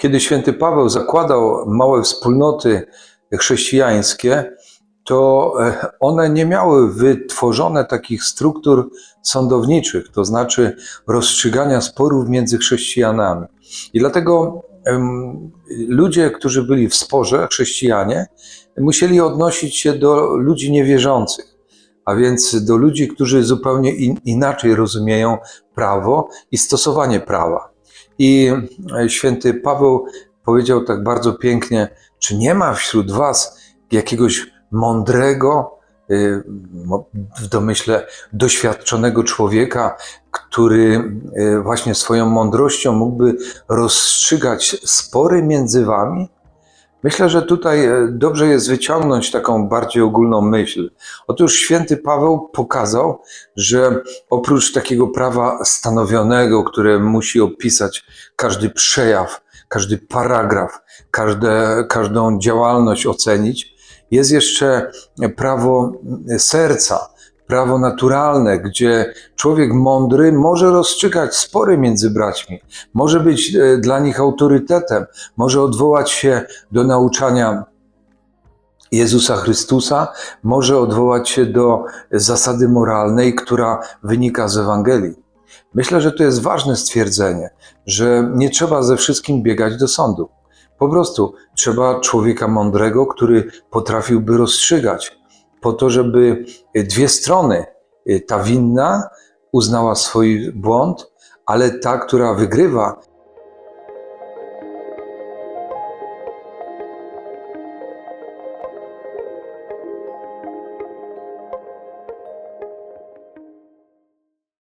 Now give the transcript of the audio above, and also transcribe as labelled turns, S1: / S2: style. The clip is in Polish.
S1: Kiedy święty Paweł zakładał małe wspólnoty chrześcijańskie, to e, one nie miały wytworzone takich struktur sądowniczych, to znaczy rozstrzygania sporów między chrześcijanami. I dlatego ludzie, którzy byli w sporze, chrześcijanie, musieli odnosić się do ludzi niewierzących, a więc do ludzi, którzy zupełnie in, inaczej rozumieją prawo i stosowanie prawa. I e, święty Paweł powiedział tak bardzo pięknie: Czy nie ma wśród Was jakiegoś mądrego, y, w domyśle doświadczonego człowieka, który y, właśnie swoją mądrością mógłby rozstrzygać spory między Wami? Myślę, że tutaj e, dobrze jest wyciągnąć taką bardziej ogólną myśl. Otóż święty Paweł pokazał, że oprócz takiego prawa stanowionego, które musi opisać każdy przejaw, każdy paragraf, każde, każdą działalność ocenić, jest jeszcze prawo serca, prawo naturalne, gdzie człowiek mądry może rozstrzygać spory między braćmi, może być e, dla nich autorytetem, może odwołać się do nauczania Jezusa Chrystusa, może odwołać się do zasady moralnej, która wynika z Ewangelii. Myślę, że to jest ważne stwierdzenie, że nie trzeba ze wszystkim biegać do sądu. Po prostu trzeba człowieka mądrego, który potrafiłby rozstrzygać, po to, żeby dwie strony, ta winna uznała swój błąd, ale ta, która wygrywa,